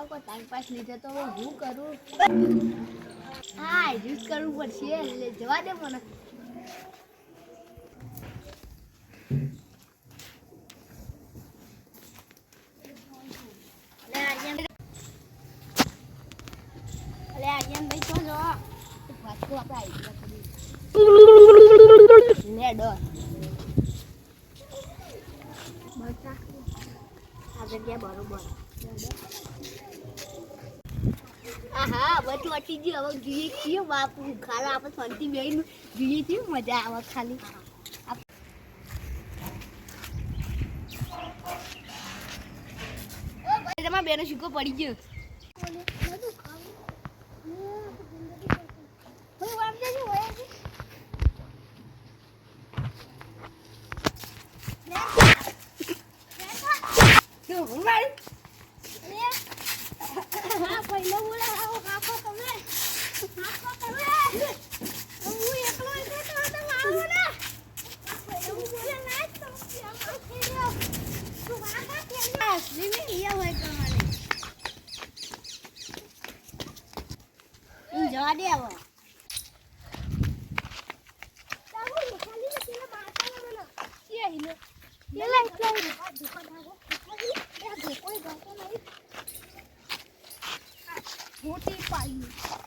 તમારો કોઈ time pass લીધે તો હું કરું? હા યુઝ કરવું પડશે. એટલે જવા દે મને. અલે, આર્યન અલે બસ વટી ગઈ હવે જોઈએ છીએ. બાપુ ખાલી આપણે શાંતિ બેહીને જોઈએ છીએ. મજા આવે ખાલી. તમારા બેનો શીખો પડી ગયો તું હું મારી હા પહેલો બોલાવો કાકો તમે કાકો તમે હું એકલો એકલો તો તો મારો ને પહેલો બોલે ના તો આમ ખેડ્યો તું કાકા ખેડ્યો સ્વિમિંગ લિયા હોય તમારે જવા દે હવે. મોટી પાઈ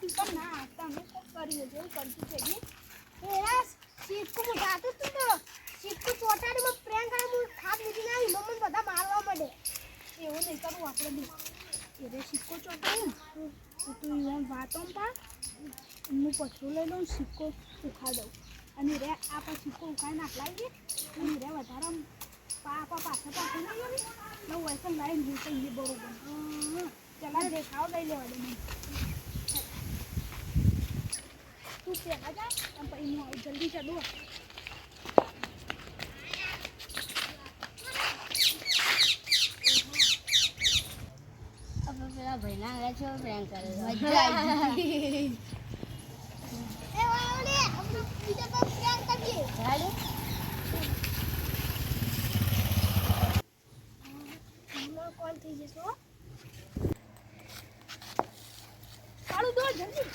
પણ ના તમે કોક કરી જેવું કરતું છે સીટકુ મુટાતો તું તો. સીટકુ ચોટાડી પ્રેમ કરે હું ખાપ લીધી ના મમ્મી બધા મારવા એવું નહીં કરવું આપણે બી. એટલે સિક્કો ચોટાડું તો તું ઈવન વાતો પા હું પછું લઈ લઉં સિક્કો ઉખા દઉં. અને રે, આ પછી સિક્કો ઉખાડી નાખ લાવી અને રે, વધારે પાપા પાછા પાછા નહીં આવી ને વૈસે લાઈન જોઈ જઈએ બરોબર. હં. ચલા દેખાવ લઈ લેવા દે તું પહેલા જા પછી હું જલ્દી ચડું. પેલા ભાઈના આગળ છે પ્રેમ કરે મજા આવી એ વાવડે આપણે બીજા પર પ્રેમ કરીએ. ચાલે હમણાં કોલ થઈ જશો ચાલુ દો જલ્દી.